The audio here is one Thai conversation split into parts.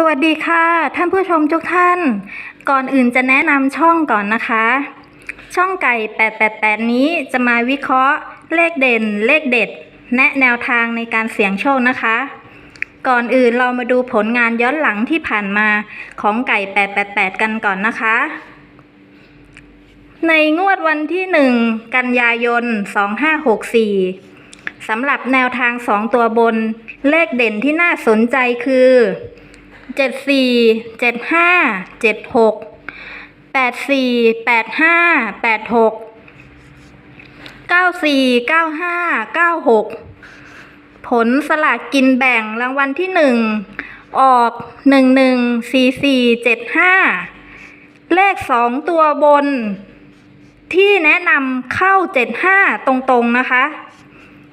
สวัสดีค่ะ ท่านผู้ชมทุกท่าน ก่อนอื่นจะแนะนำช่องก่อนนะคะ ช่องไก่ 888 นี้จะมาวิเคราะห์ เลขเด่น เลขเด็ด แนะแนวทางในการเสี่ยงโชคนะคะ ก่อนอื่นเรามาดูผลงานย้อนหลังที่ผ่านมาของไก่ 888 กันก่อนนะคะ ในงวดวันที่ 1 กันยายน 2564สำหรับแนวทาง 2 ตัวบน เลขเด่นที่น่าสนใจคือ เจ็ดสี่เจ็ดห้าเจ็ดหกแปดสี่แปดห้าแปดหกเก้าสี่เก้าห้าเก้าหกผลสลากกินแบ่งรางวัลที่หนึ่งออกหนึ่งหนึ่งสี่สี่เจ็ดห้าเลขสองตัวบน ที่แนะนำเข้าเจ็ดห้าตรงๆนะคะ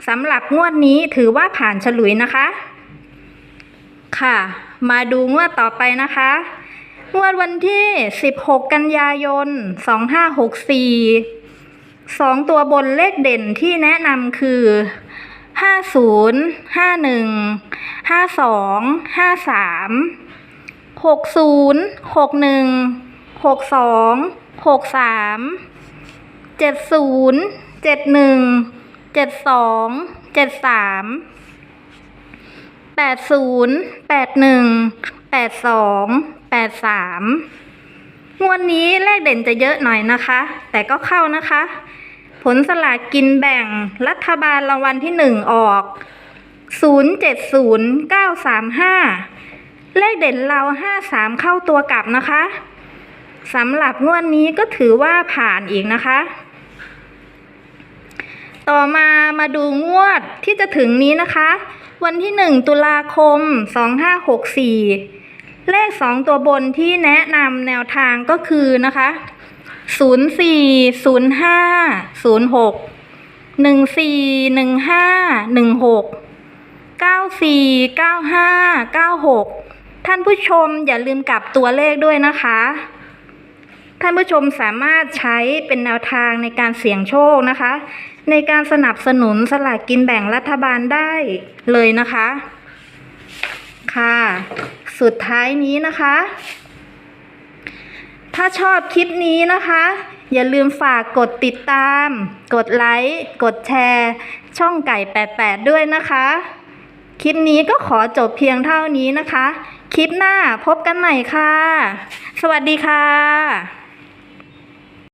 สำหรับงวดนี้ถือว่าผ่านฉลุยนะคะ ค่ะ มาดูงวดต่อไปนะคะ งวดวันที่ 16 กันยายน 2564สองตัวบนเลขเด่นที่แนะนำคือ 50 51 52 53 60 61 62 63 70 71 72 73 แปดศูนย์แปดหนึ่งแปดสองแปดสามงวดนี้เลขเด่นจะเยอะหน่อยนะคะ แต่ก็เข้านะคะ ผลสลากกินแบ่งรัฐบาลรางวัลที่หนึ่งออกศูนย์เจ็ดศูนย์เก้าสามห้าเลขเด่นเราห้าสามเข้าตัวกลับนะคะสำหรับงวดนี้ก็ถือว่าผ่านอีกนะคะ ต่อมามาดูงวดที่จะถึงนี้นะคะ วันที่ 1 ตุลาคม 2564 เลข 2 ตัวบนที่แนะนำแนวทางก็คือนะคะ 04 05 06 14 15 16 94 95 96 ท่านผู้ชมอย่าลืมกลับตัวเลขด้วยนะคะ ท่านผู้ชมสามารถใช้เป็นแนวทางในการเสี่ยงโชคนะคะ ในการสนับสนุนสลากกินแบ่งรัฐบาลได้เลยนะคะ ค่ะ สุดท้ายนี้นะคะ ถ้าชอบคลิปนี้นะคะ อย่าลืมฝากกดติดตาม กดไลค์ กดแชร์ ช่องไก่ 88 ด้วยนะคะ คลิปนี้ก็ขอจบเพียงเท่านี้นะคะ คลิปหน้าพบกันใหม่ค่ะ สวัสดีค่ะ